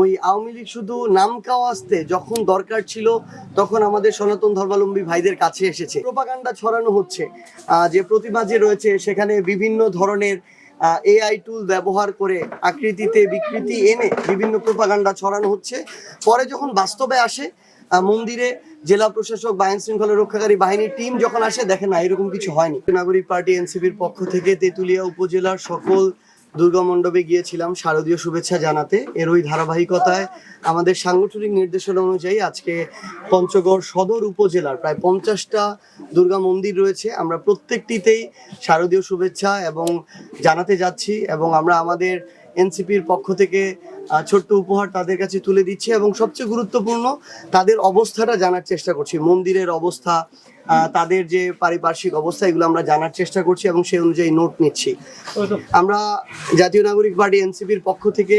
ওই আওয়ামী লীগ শুধু নাম কাও আসতে যখন দরকার ছিল, তখন আমাদের সনাতন ধর্মাবলম্বী ভাইদের কাছে এসেছে। প্রোপাগান্ডা ছড়ানো হচ্ছে। যে প্রতিমা যে রয়েছে, সেখানে বিভিন্ন ধরনের এআই টুল ব্যবহার করে আকৃতিতে বিকৃতি এনে বিভিন্ন প্রোপাগান্ডা ছড়ানো হচ্ছে। পরে যখন বাস্তবে আসে মন্দিরে জেলা প্রশাসক বা আইন শৃঙ্খলা রক্ষাকারী বাহিনীর টিম যখন আসে, দেখে না, এরকম কিছু হয়নি। নাগরিক পার্টি, এনসিপির পক্ষ থেকে তেঁতুলিয়া উপজেলার সকল দুর্গা মণ্ডপে গিয়েছিলাম। শারদীয় শুভেচ্ছা জানাতে। এর ওই ধারাবাহিকতায় আমাদের সাংগঠনিক নির্দেশনা অনুযায়ী আজকে পঞ্চগড় সদর উপজেলার প্রায় পঞ্চাশটা দুর্গা মন্দির রয়েছে। আমরা প্রত্যেকটিতেই শারদীয় শুভেচ্ছা এবং জানাতে যাচ্ছি এবং আমরা আমাদের এনসিপির পক্ষ থেকে ছোট্ট উপহার তাদের কাছে তুলে দিচ্ছে এবং সবচেয়ে গুরুত্বপূর্ণ তাদের অবস্থাটা জানার চেষ্টা করছি। মন্দিরের অবস্থা তাদের যে পারিপার্শ্বিক অবস্থা এগুলো আমরা জানার চেষ্টা করছি এবং সেই অনুযায়ী নোট নিচ্ছি। আমরা জাতীয় নাগরিক পার্টি এনসিপির পক্ষ থেকে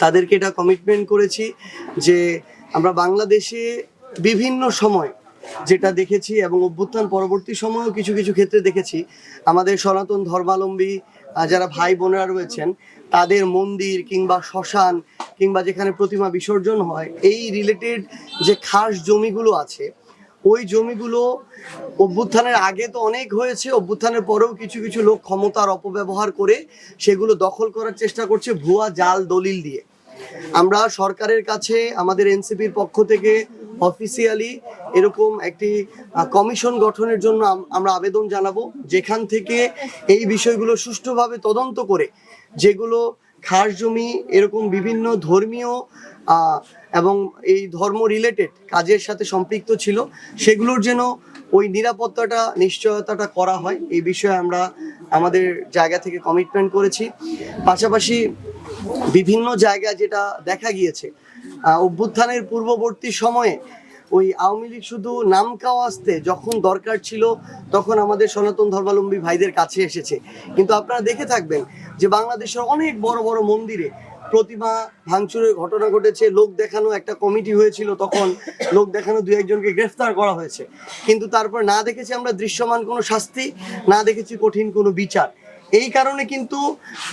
তাদেরকে এটা কমিটমেন্ট করেছি যে আমরা বাংলাদেশে বিভিন্ন সময় যেটা দেখেছি এবং অভ্যুত্থান পরবর্তী সময়েও কিছু কিছু ক্ষেত্রে দেখেছি আমাদের সনাতন ধর্মাবলম্বী আহ, যারা ভাই বোনেরা রয়েছেন তাদের মন্দির কিংবা শ্মশান কিংবা যেখানে প্রতিমা বিসর্জন হয়, এই রিলেটেড যে খাস জমিগুলো আছে, ওই জমিগুলো অভ্যুত্থানের আগে তো অনেক হয়েছে, অভ্যুত্থানের পরেও কিছু কিছু লোক ক্ষমতার অপব্যবহার করে সেগুলো দখল করার চেষ্টা করছে ভুয়া জাল দলিল দিয়ে। আমরা সরকারের কাছে, আমাদের এনসিপির পক্ষ থেকে অফিসিয়ালি এরকম একটি কমিশন গঠনের জন্য আমরা আবেদন জানাব, যেখান থেকে এই বিষয়গুলো সুষ্ঠুভাবে তদন্ত করে যেগুলো খাস জমি, এরকম বিভিন্ন ধর্মীয় এবং এই ধর্ম রিলেটেড কাজের সাথে সম্পৃক্ত ছিল, সেগুলোর যেন ওই নিরাপত্তাটা, নিশ্চয়তাটা করা হয়, এই বিষয়ে আমরা আমাদের জায়গা থেকে কমিটমেন্ট করেছি। পাশাপাশি বিভিন্ন জায়গায় যেটা দেখা গিয়েছে অভ্যুত্থানের পূর্ববর্তী সময়ে ওই আওয়ামী লীগ শুধু নাম কাও আসতে যখন দরকার ছিল, তখন আমাদের সনাতন ধর্মাবলম্বী ভাইদের কাছে এসেছে। কিন্তু আপনারা দেখে থাকবেন যে বাংলাদেশের অনেক বড় বড় মন্দিরে প্রতিমা ভাঙচুরের ঘটনা ঘটেছে, লোক দেখানো একটা কমিটি হয়েছিল, তখন লোক দেখানো দু একজনকে গ্রেফতার করা হয়েছে। কিন্তু তারপর না দেখেছি আমরা দৃশ্যমান কোনো শাস্তি, না দেখেছি কঠিন কোনো বিচার। এই কারণে কিন্তু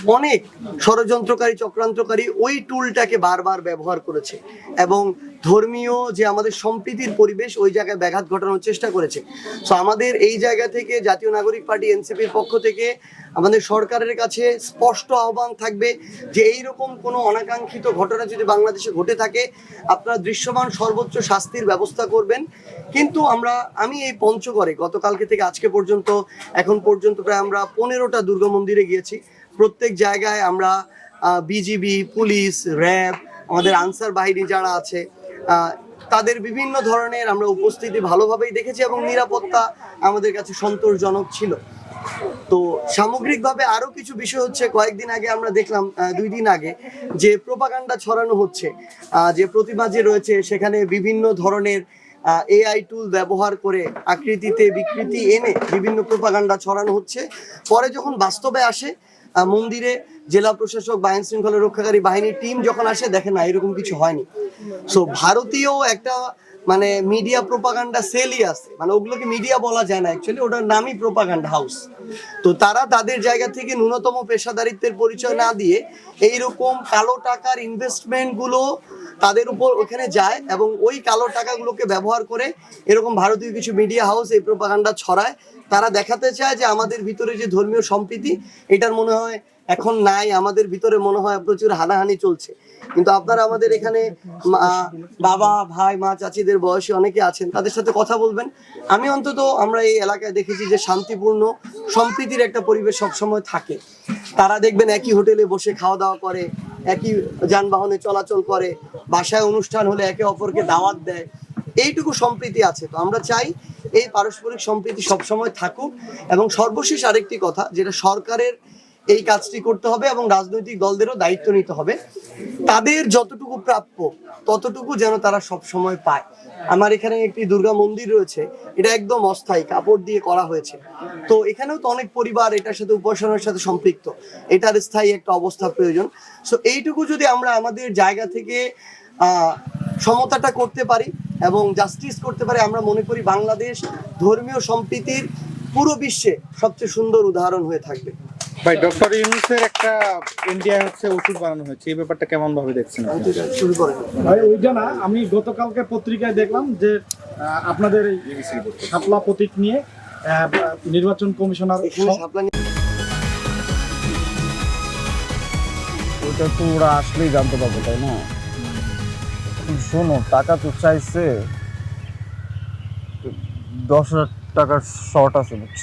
অনেক ষড়যন্ত্রকারী চক্রান্তকারী ওই টুলটাকে বারবার ব্যবহার করেছে। এবং ধর্মীয় যে আমাদের সম্প্রীতির পরিবেশ, ওই জায়গায় ব্যাঘাত ঘটানোর চেষ্টা করেছে। সো আমাদের এই জায়গা থেকে জাতীয় নাগরিক পার্টি এনসিপির পক্ষ থেকে আমাদের সরকারের কাছে স্পষ্ট আহ্বান থাকবে যে এই রকম কোনো অনাকাঙ্ক্ষিত ঘটনা যদি বাংলাদেশে ঘটে থাকে, আপনারা দৃশ্যমান সর্বোচ্চ শাস্তির ব্যবস্থা করবেন। কিন্তু আমরা, আমি এই পঞ্চগড়ে গতকালকে থেকে আজকে পর্যন্ত, এখন পর্যন্ত প্রায় আমরা পনেরোটা দুর্গা মন্দিরে গিয়েছি। প্রত্যেক জায়গায় আমরা বিজিবি, পুলিশ, র্যাব, আমাদের আনসার বাহিনী যারা আছে তাদের বিভিন্ন ধরনের আমরা উপস্থিতি ভালোভাবেই দেখেছি এবং নিরাপত্তা আমাদের কাছে সন্তোষজনক ছিল। তো সামগ্রিকভাবে আরও কিছু বিষয় হচ্ছে, কয়েকদিন আগে আমরা দেখলাম দুই দিন আগে যে প্রোপাগান্ডা ছড়ানো হচ্ছে যে প্রতিমা যে রয়েছে সেখানে বিভিন্ন ধরনের এআই টুল ব্যবহার করে আকৃতিতে বিকৃতি এনে বিভিন্ন প্রোপাগান্ডা ছড়ানো হচ্ছে। পরে যখন বাস্তবে আসে মন্দিরে জেলা প্রশাসক বা আইন শৃঙ্খলা রক্ষাকারী বাহিনীর টিম যখন আসে, দেখে না, এরকম কিছু হয়নি। সো ভারতীয় একটা মানে মিডিয়া প্রোপাগান্ডা সেলই আছে। মানে ওগুলোকে মিডিয়া বলা যায় না অ্যাকচুয়ালি ওটার নামই প্রোপাগান্ডা হাউস তো তারা তাদের জায়গা থেকে ন্যূনতম পেশাদারিত্বের পরিচয় না দিয়ে এইরকম কালো টাকার ইনভেস্টমেন্টগুলো তাদের উপর ওখানে যায় এবং ওই কালো টাকাগুলোকে ব্যবহার করে এরকম ভারতীয় কিছু মিডিয়া হাউস এই প্রোপাগান্ডা ছড়ায়। তারা দেখাতে চায় যে আমাদের ভিতরে যে ধর্মীয় সম্প্রীতি, এটার মনে হয় এখন নাই, আমাদের ভিতরে মনে হয় প্রচুর হানাহানি চলছে। কিন্তু আপনারা আমাদের এখানে বাবা, ভাই, মা, চাচিদের বয়সী অনেকে আছেন, তাদের সাথে কথা বলবেন। আমি অন্তত আমরা এই এলাকায় দেখেছি যে শান্তিপূর্ণ, সম্প্রীতির একটা পরিবেশ সবসময় থাকে। তারা দেখবেন একই হোটেলে বসে খাওয়া দাওয়া করে, একই যানবাহনে চলাচল করে, বাসায় অনুষ্ঠান হলে একে অপরকে দাওয়াত দেয়। এইটুকু সম্প্রীতি আছে। তো আমরা চাই এই পারস্পরিক সম্প্রীতি সবসময় থাকুক। এবং সর্বশেষ আরেকটি কথা, যেটা সরকারের এই কাজটি করতে হবে এবং রাজনৈতিক দলদেরও দায়িত্ব নিতে হবে। তাদের যতটুকু প্রাপ্য, ততটুকু যেন তারা সব সময় পায়। আমার এখানে একটি দুর্গা মন্দির রয়েছে, এটা একদম অস্থায়ী, কাপড় দিয়ে করা হয়েছে। তো এখানেও তো অনেক পরিবার এটার সাথে উপাসনার সাথে সম্পৃক্ত, এটার স্থায়ী একটা অবস্থা প্রয়োজন। সো এইটুকু যদি আমরা আমাদের জায়গা থেকে সমতাটা করতে পারি এবং জাস্টিস করতে পারি, আমরা মনে করি বাংলাদেশ ধর্মীয় সম্প্রীতির পুরো বিশ্বে সবচেয়ে সুন্দর উদাহরণ হয়ে থাকবে। ভাই ডক্টর ইউনুসের একটা ইন্ডিয়া হচ্ছে ওষুধ বানানো হয়েছে। এই ব্যাপারটা কেমন ভাবে দেখছেন শুরু করেন। ভাই ওইটা না আমি গতকালকে পত্রিকায় দেখলাম যে আপনাদের এই শাপলা প্রতীক নিয়ে নির্বাচন কমিশনার ওটা তো ওরা আসলেই জানতে পারবে তাই না? শোনো টাকা তো চাইছে। দশ হাজার টাকার শর্ট আছে বুঝছ?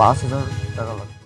পাঁচ হাজার টাকা লাগবে